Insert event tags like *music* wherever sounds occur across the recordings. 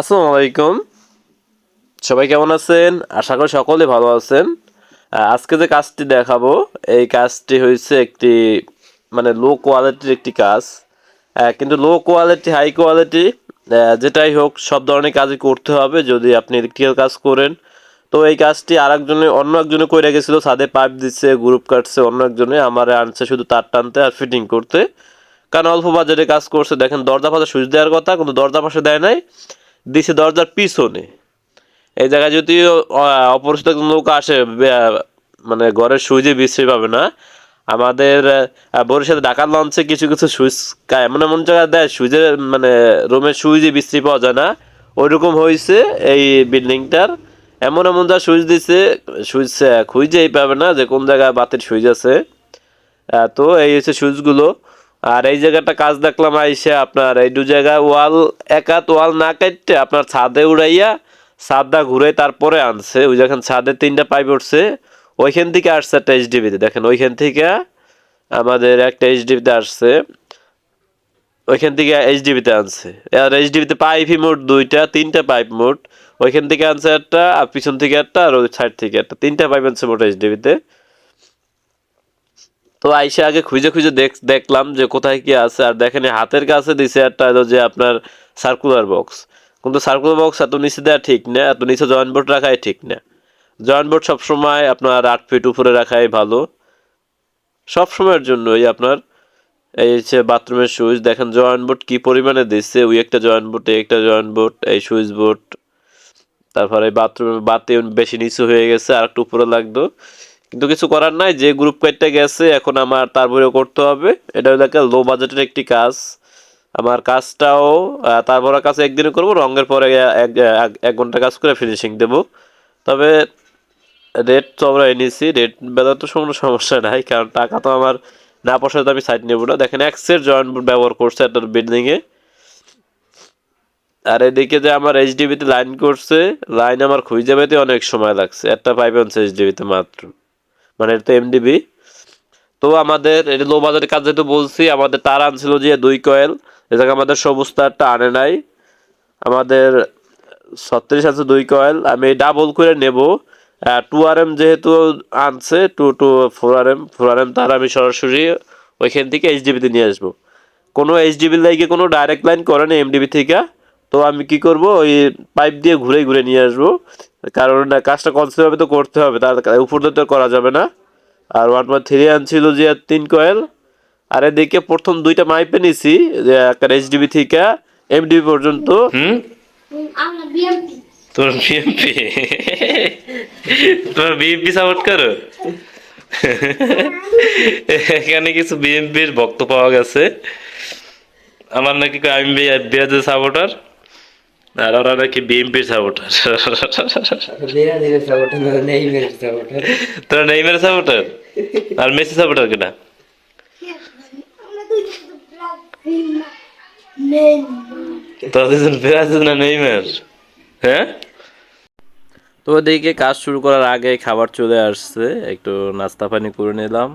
আসসালামু আলাইকুম। সবাই কেমন আছেন? আশা করি সকলে ভালো আছেন। আজকে যে কাজটি দেখাবো, এই কাজটি হয়েছে একটি মানে লো কোয়ালিটির একটি কাজ। কিন্তু লো কোয়ালিটি হাই কোয়ালিটি যেটাই হোক, সব ধরনের কাজই করতে হবে যদি আপনি ইলেকট্রিক্যাল কাজ করেন। তো এই কাজটি আরেকজনে, অন্য একজনে করে গেছিল, ছাদে পাইপ দিচ্ছে গ্রুপ কাটছে, অন্য একজনে আমার আনছে শুধু তার টানতে আর ফিটিং করতে। কারণ অল্প বাজারে কাজ করছে, দেখেন দরজা পাশে সুইচ দেওয়ার কথা, কিন্তু দরজা পাশে দেয় নাই। দিছে দরজার পিছনে। এই জায়গায় যদি অপরিচিত লোক আসে মানে ঘরের সুইচে বিশ্রী পাবে না। আমাদের বরিশালে ঢাকার লঞ্চে কিছু কিছু সুইচ এমন এমন জায়গায় দেয় সুইচের মানে রুমের সুইচে বিশ্রী পাওয়া যায় না। ওইরকম হয়েছে এই বিল্ডিংটার। এমন এমন যা সুইচ দিছে, সুইচ খুঁজেই পাবে না যে কোন জায়গায় বাতির সুইচ আছে। তো এই হচ্ছে সুইচগুলো। আর এই জায়গাটা কাজ দেখলাম, আইসে আপনার এই দু জায়গায় ওয়াল একাত ওয়াল না কাটতে আপনার ছাদে উড়াইয়া ছাদটা ঘুরে তারপরে আনছে। ওই যেখানে ছাদে তিনটা পাইপ উঠছে, ওইখান থেকে আসছে একটা এইচডিবিতে দেখেন ওইখান থেকে আমাদের একটা এইচডিবিতে আসছে, ওইখান থেকে এইচডিবিতে আনছে। আর এইচডিবিতে পাইপই মোট দুইটা, তিনটা পাইপ মোট। ওইখান থেকে আনছে একটা, আর পিছন থেকে একটা, আর ওই সাইড থেকে একটা। তিনটা পাইপ আনছে মোট এইচডিবিতে তো আইসা আগে খুঁজে খুঁজে দেখ দেখলাম যে কোথায় কি আছে, আর দেখেন হাতের কাছে দিছে একটা যে আপনার সার্কুলার বক্স কিন্তু সার্কুলার বক্স এত নিচে দেওয়া ঠিক না, এত নিচে জয়েন্ট বোর্ড রাখাই ঠিক না। জয়েন্ট বোর্ড সবসময় আপনার আট ফিট উপরে রাখাই ভালো। সব সময়ের জন্যই আপনার এই হচ্ছে বাথরুমের সুইচ দেখেন জয়েন্ট বোর্ড কী পরিমাণে দিচ্ছে ওই একটা জয়েন্ট বোর্ড এই একটা জয়েন্ট বোর্ড এই সুইচ বোর্ড তারপরে বাথরুমে বাতি বেশি নিচু হয়ে গেছে আর একটু উপরে লাগতো। কিন্তু কিছু করার নাই, যে গ্রুপ কার্ডটা গেছে, এখন আমার তারপরেও করতে হবে। এটা হলো একটা লো বাজেটের একটি কাজ। আমার কাজটাও তারপর কাজ একদিনে করব, রঙের পরে এক ঘণ্টা কাজ করে ফিনিশিং দেব। তবে রেট তো আমরা এনেছি রেট বেলা তো কোনো সমস্যা নাই, কারণ টাকা তো আমার না পয়সায় তো আমি সাইড নেব না। দেখেন এক্সের জয়েন্ট ব্যবহার করছে একটা বিল্ডিংয়ে আর এদিকে যে আমার এইচডিবিতে লাইন করছে লাইন আমার খুঁজে পেতে অনেক সময় লাগছে, একটা পাইপ আনছে এইচডিবিতে মাত্র। মানে এটা তো এমডিবি তো আমাদের এটা লো বাজারের কাজ যেহেতু বলছি, আমাদের তার আনছিল যে দুই কয়েল এ জায়গায় আমাদের সবুজ তারটা আনে নাই। আমাদের ছত্রিশ আছে দুই কয়েল আমি ডাবল করে নেব। টু আর এম যেহেতু আনছে two two four R M four R M তার আমি সরাসরি ওইখান থেকে এইচডিবিতে নিয়ে আসব। কোনো এইচডিবি লাইকে কোনো ডাইরেক্ট লাইন করে না এমডিবি থেকে। তো আমি কি করব ওই পাইপ দিয়ে ঘুরে ঘুরে নিয়ে আসব। কারণ না, কাজটা কনসেপ্ট তো করতে হবে তার উপর তো করা যাবে না। আর ওয়ান পয়েন্ট থ্রি আনছিল যে তিন কয়েল আর এদিকে প্রথম দুইটা মাইপে নিছি যে একটা এইচডিবি থেকে এমডিবি পর্যন্ত। হুম? আমরা বিএমপি তোর বিএমপি তোর বিএমপি সাপোর্ট করো। এখানে কিছু বিএমপির ভক্ত পাওয়া গেছে। আমার নাকি আমি বিরাজের সাপোর্টার আর ওরা নাকি বিএমপির সাপোর্টার. তোরা নেইমার সাপোর্টার আর মেসি সাপোর্টার কেনা আমরা দুই মেন তোরা দুজন ব্রাজিল না নেইমার হ্যাঁ তো ওদিকে কাজ শুরু করার আগে খাবার চলে আসছে একটু নাস্তা পানি করে নিলাম।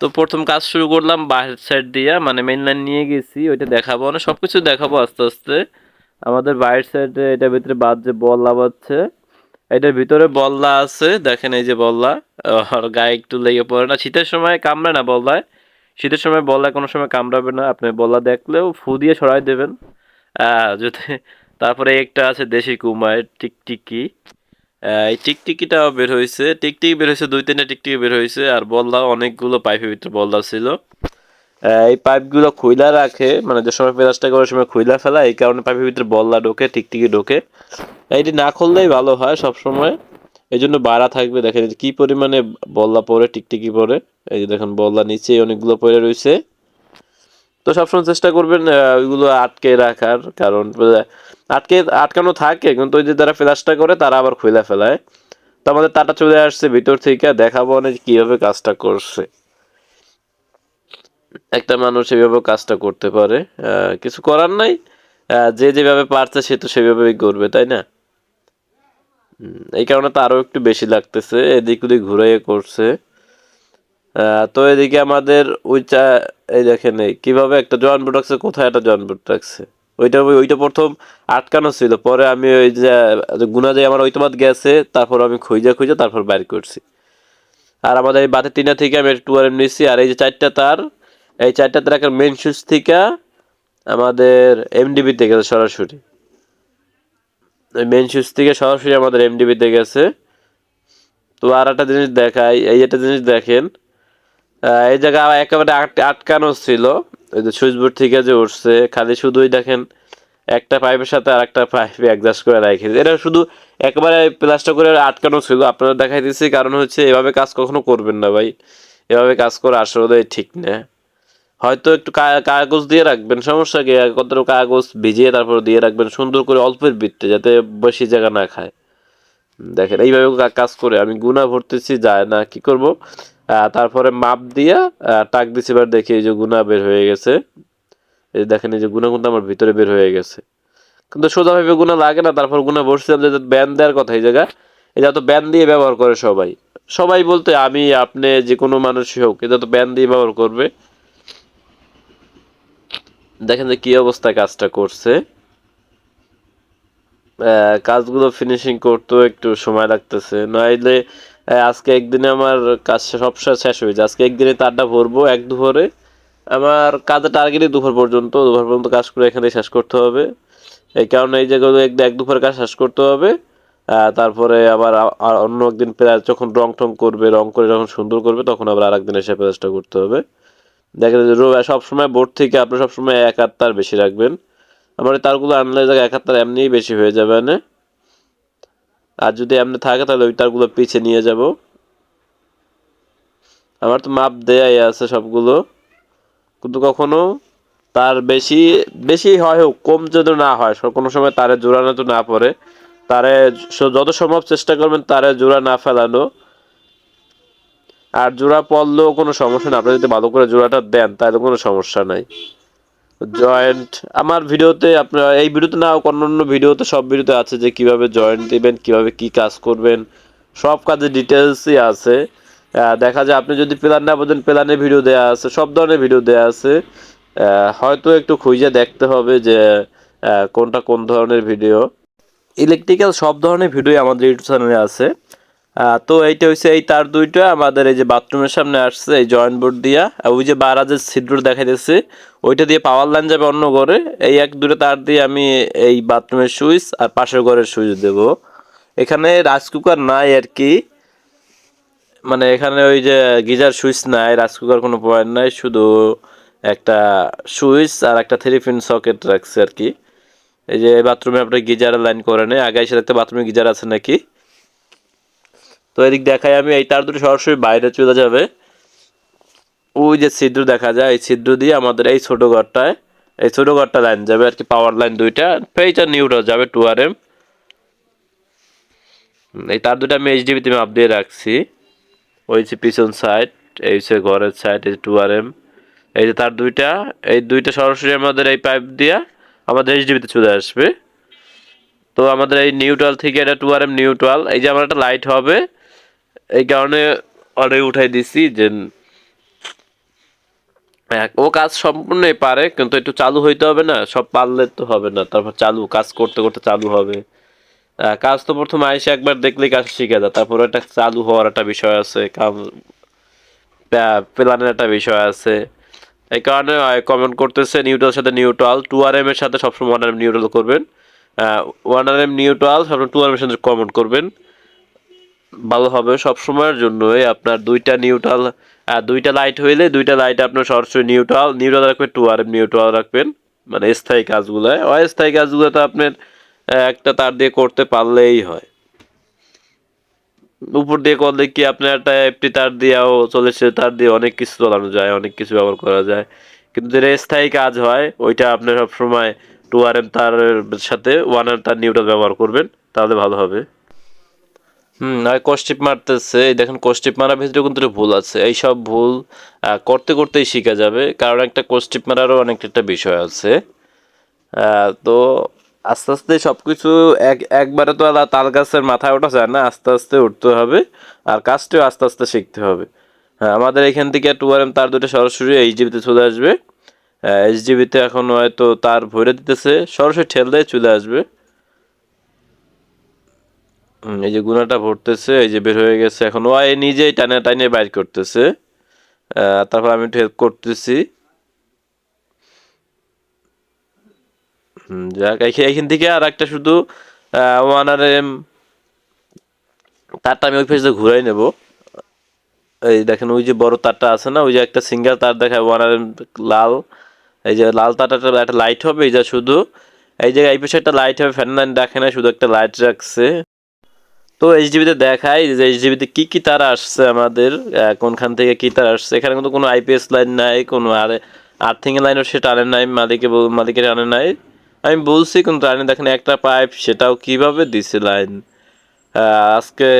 তো প্রথম কাজ শুরু করলাম বাহির সাইড দিয়ে মানে মেন লাইন নিয়ে গেছি, ওইটা দেখাবো না সব কিছু দেখাবো আস্তে আস্তে। আমাদের বাইরের সাইডে এটার ভিতরে বাদ যে বল্লা বাজছে এটার ভিতরে বল্লা আছে, দেখেন এই যে বল্লা গায়ে একটু লেগে পড়ে না। শীতের সময় কামড়ে না বল্লায়, শীতের সময় বল্লায় কোনো সময় কামড়াবে না, আপনি বল্লা দেখলেও ফু দিয়ে সরাই দেবেন। যদি, তারপরে একটা আছে দেশি কুমার, টিকটিকি। এই টিকটিকিটাও বের হয়েছে। টিকটিকি বের হয়েছে, দুই তিনটা টিকটিকি বের হয়েছে, আর বলদা অনেকগুলো পাইপের ভিতরে বলদা ছিল। এই পাইপগুলো খুইলা রাখে মানে যে সময় প্লাস্টার করার সময় খুইলা ফেলা এই কারণে পাইপের ভিতরে বলদা ঢোকে, টিকটিকি ঢোকে। এইটি না খুললেই ভালো হয় সব সময় এই জন্য বাড়া থাকবে, দেখেন কি পরিমাণে বল্লা পরে টিকটিকি পরে এই যে দেখেন বল্লা নিচে অনেকগুলো পরে রয়েছে। তো সবসময় চেষ্টা করবেন ওইগুলো আটকে রাখার, কারণ আটকে, আটকানো থাকে, কিন্তু ওই যে যারা ফ্লাশটা করে তারা আবার খুলে ফেলায়। তো আমাদের তাটা চলে আসছে ভিতর থেকে, দেখাবো যে কীভাবে কাজটা করছে। একটা মানুষ এভাবে কাজটা করতে পারে কিছু করার নাই যে যেভাবে পারছে সে তো সেভাবেই করবে, তাই না? এই কারণে তো আরও একটু বেশি লাগতেছে, এদিক ওদিক ঘুরে করছে। তো এদিকে আমাদের ওই চা এই দেখেন এই, কীভাবে একটা জয়েন্ট বুট রাখছে কোথায় একটা জয়েন্ট বুট রাখছে ওইটা ওইটা প্রথম আটকানো ছিল। পরে আমি ওই যে গুনা যে আমার ওইতমাত গেছে, তারপর আমি খুঁজে খুঁজে তারপর বাইর করছি। আর আমাদের এই বাতের টিনা থেকে আমি টু আর নিচ্ছি আর এই যে চারটা তার, এই চারটা তার একটা মেন সুইচ থেকে আমাদের এমডিবিতে গেছে সরাসরি। মেন সুইচ থেকে সরাসরি আমাদের এমডিবিতে গেছে। তো আর একটা জিনিস দেখাই, এই একটা জিনিস দেখেন এই জায়গা একেবারে আটকানো ছিল। ওই যে সুইচ বোর্ড থেকে যে উঠছে, খালি শুধুই দেখেন একটা পাইপের সাথে আর একটা পাইপে অ্যাডজাস্ট করে রেখে এটা শুধু একেবারে প্লাস্টার করে আটকানো ছিল। আপনারা দেখাই দিচ্ছি কারণ হচ্ছে এভাবে কাজ কখনো করবেন না ভাই। এভাবে কাজ করা আসলে ঠিক না। হয়তো একটু কাগজ দিয়ে রাখবেন, সমস্যা কি? কত কাগজ ভিজিয়ে তারপর দিয়ে রাখবেন, সুন্দর করে অল্পের বৃত্তে যাতে বেশি জায়গা না খায়। দেখেন, এইভাবে কাজ করে আমি গুণা ভরতেছি, যায় না, কি করব? তারপরে মাপ দিয়া টাক দিছি, এবার দেখি এই যে গুণা বের হয়ে গেছে। এই যে দেখেন, এই যে গুণা কিন্তু আমার ভিতরে বের হয়ে গেছে। কিন্তু সোজাভাবে গুণা লাগে না, তারপর গুণা বসছিলাম যে ব্যান দেওয়ার কথা এই জায়গা এটা তো ব্যান দিয়ে ব্যবহার করে সবাই। সবাই বলতে আমি, আপনি, যে কোনো মানুষই হোক এটা তো ব্যান দিয়ে ব্যবহার করবে। দেখেন যে কি অবস্থায় কাজটা করছে। কাজগুলো ফিনিশিং করতেও একটু সময় লাগতেছে। নইলে আজকে একদিনে আমার কাজ সব শেষ হয়ে যায়। আজকে একদিনে তারটা ভরবো এক দুপুরে। আমার কাজের টার্গেটই দুপুর পর্যন্ত। দুপুর পর্যন্ত কাজ করে এখানে শেষ করতে হবে। এই কারণে এই জায়গাগুলো এক এক দুপুরে কাজ শেষ করতে হবে। তারপরে আবার আর অন্য একদিন প্রায় যখন রং টং করবে, রং করে যখন সুন্দর করবে, তখন আবার আরেকদিন এসে প্যারেজটা করতে হবে। দেখেন সবসময় বোর্ড থেকে আপনি সবসময় এক হাত তার বেশি রাখবেন। আমার তারগুলো আনলে জায়গায় এক হাত তার এমনিই বেশি হয়ে যাবে না আর যদি এমনি থাকে তাহলে ওই তারগুলো পিছিয়ে নিয়ে যাব। আমার তো মাপ দেয়াই আছে সবগুলো। কিন্তু কখনো তার বেশি বেশি হয় হোক, কম যদি না হয় কোনো সময় তারে জোড়ানো তো না পড়ে। তারে যত সম্ভব চেষ্টা করবেন তারে জোড়া না ফেলানো। আর জোড়া পড়লেও কোনো সমস্যা না। আপনি যদি ভালো করে জোড়াটা দেন, তাহলে কোনো সমস্যা নাই। জয়েন্ট আমার ভিডিওতে আপনার, এই ভিডিওতে না, অন্য অন্য ভিডিওতে সব ভিডিওতে আছে যে কীভাবে জয়েন্ট দিবেন, কীভাবে কি কাজ করবেন, সব কাজের ডিটেলসই আছে। দেখা যায় আপনি যদি প্ল্যান না বোঝেন প্ল্যানের ভিডিও দেওয়া আছে, সব ধরনের ভিডিও দেওয়া আছে। হয়তো একটু খুঁজে দেখতে হবে যে কোনটা কোন ধরনের ভিডিও ইলেকট্রিক্যাল সব ধরনের ভিডিও আমাদের ইউটিউব চ্যানেলে আছে। তো এইটা হচ্ছে এই তার দুইটা, আমাদের এই যে বাথরুমের সামনে আসছে, এই জয়েন্ট বোর্ড দিয়া ওই যে বারাজের ছিদ্র দেখাইতেছে, ওইটা দিয়ে পাওয়ার লাইন যাবে অন্য ঘরে, এই এক দুটো তার দিয়ে আমি এই বাথরুমের সুইচ আর পাশের ঘরের সুইচ দেব। এখানে রাইস কুকার নাই আর কি মানে এখানে ওই যে গিজার সুইচ নাই, রাইস কুকার কোনো পয়েন্ট নাই, শুধু একটা সুইচ আর একটা থ্রি পিন সকেট রাখছে আর কি। এই যে বাথরুমে আপনি গিজারের লাইন করে নেই আগে এসে দেখতে বাথরুমে গিজার আছে নাকি? তো এদিক দেখাই আমি এই তার দুটো সরাসরি বাইরে চলে যাবে। ওই যে ছিদ্র দেখা যায়, এই ছিদ্র দিয়ে আমাদের এই ছোট ঘরটায়, এই ছোট ঘরটা লাইন যাবে আর কি পাওয়ার লাইন দুইটা। এইটা নিউট্রাল যাবে টু আর এম এই তার দুটো আমি এইচডিবিতে মাপ দিয়ে রাখছি। ওই যে পিছন সাইড এই হচ্ছে ঘরের সাইড এই টু আর এম এই যে তার দুইটা, এই দুইটা সরাসরি আমাদের এই পাইপ দিয়া আমাদের এইচডিবিতে চলে আসবে। তো আমাদের এই নিউট্রাল থেকে এটা টু আর এম নিউট্রাল এই যে আমার একটা লাইট হবে এই কারণে অনেক উঠাই দিছি যে ও কাজ সম্পূর্ণই পারে, কিন্তু একটু চালু হইতে হবে না, সব পারলে তো হবে না, তারপর চালু, কাজ করতে করতে চালু হবে। কাজ তো প্রথমে আইসে একবার দেখলেই কাজ শিখে যায়, তারপর একটা চালু হওয়ার একটা বিষয় আছে, কাম প্ল্যানের একটা বিষয় আছে। এই কারণে কমেন্ট করতেছে নিউট্রাল সাথে নিউট্রাল টু আর এম এর সাথে সবসময় ওয়ান আর এম নিউট্রাল করবেন। ওয়ান আর এম নিউট্রাল সবসময় টু আর এম এর সাথে কমেন্ট করবেন। ভালো হবে সব সময়ের জন্যই। আপনার দুইটা নিউট্রাল দুইটা লাইট হইলে দুইটা লাইট আপনার সরাসরি নিউট্রাল নিউট্রাল রাখবেন টু আর নিউট্রাল রাখবেন। মানে স্থায়ী কাজগুলো, অস্থায়ী কাজগুলো তো আপনার একটা তার দিয়ে করতে পারলেই হয়। উপর দিয়ে করলে কি আপনার একটা এফটি তার দিয়েও চল্লিশ তার দিয়ে অনেক কিছু চালানো যায়, অনেক কিছু ব্যবহার করা যায়। কিন্তু যেটা স্থায়ী কাজ হয়, ওইটা আপনি সবসময় টু আর এম তারের সাথে ওয়ান আর তার নিউট্রাল ব্যবহার করবেন, তাহলে ভালো হবে। হুম, আর কষ্টিপ মারতেছে। এই দেখেন কষ্টিপ মারার ভিতরে কিন্তু ভুল আছে। এই সব ভুল করতে করতেই শিখা যাবে। কারণ একটা কষ্টিপ মারারও অনেক একটা বিষয় আছে। তো আস্তে আস্তে সব কিছু এক, একবারে তো আর তাল গাছের মাথায় ওঠা যায় না। আস্তে আস্তে উঠতে হবে। আর কাজটিও আস্তে আস্তে শিখতে হবে। হ্যাঁ আমাদের এখান থেকে টু আর এম তার দুটো সরাসরি এই জিবিতে চলে আসবে। এইচ এইচডিবিতে এখন হয়তো তার ভরে দিতেছে। সরাসরি ঠেল দিয়ে চলে আসবে। এই যে গুণাটা ভরতেছে, এই যে বের হয়ে গেছে এখন। ও নিজেই টানে টানে বাইর করতেছে। তারপর আমি একটু হেল্প করতেছি। এইখা- থেকে আর একটা শুধু ওয়ান আর এম তারটা আমি ওই পেজে ঘুরাই নেব। এই দেখেন, ওই যে বড় তারটা আছে না, ওই যে একটা সিঙ্গেল তার দেখায় ওয়ান আর এম লাল। এই যে লাল তারটা একটা লাইট হবে, এই যে শুধু। এই যে এই পাশে একটা লাইট হবে ফ্যান দেখে না, শুধু একটা লাইট রাখছে। তো এইচডিবিতে দেখায় যে এইচডিবিতে কি কি তার আসছে আমাদের কোনখান থেকে কি তার আসছে। এখানে কিন্তু কোনো আইপিএস লাইন নাই, কোনো আর আর্থিং লাইনও সে টানে নাই, মালিকে মালিকের টানে নাই। আমি বলছি কিন্তু টানে দেখেন একটা পাইপ, সেটাও কীভাবে দিছে লাইন আজকে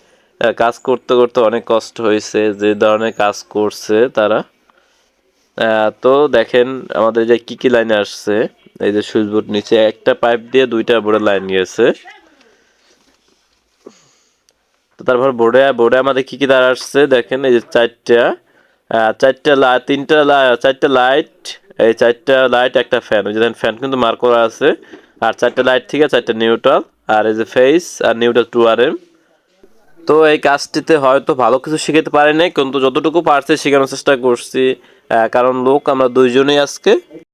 *laughs* কাজ করতে করতে অনেক কষ্ট হয়েছে, যে ধরনের কাজ করছে তারা। তো দেখেন আমাদের যে কি কি লাইনে আসছে, এই যে সুইচ বোর্ড নিচে একটা পাইপ দিয়ে দুইটা বোর্ডে লাইন গিয়েছে তো তারপর বোর্ডে বোর্ডে আমাদের কি কি তার আসছে? দেখেন, এই যে চারটা চারটা লাইট তিনটা লা- চারটা লাইট এই চারটা লাইট একটা ফ্যান ওই যে দেখেন ফ্যান কিন্তু মার্ক করা আছে। আর চারটা লাইট থেকে চারটা নিউট্রাল আর এই যে ফেস আর নিউট্রাল টু আর এম তো এই কাজটিতে হয়তো ভালো কিছু শিখাতে পারি নাই, কিন্তু যতটুকু পারছি, শেখানোর চেষ্টা করছি। কারণ লোক, আমরা দুইজনেই আজকে।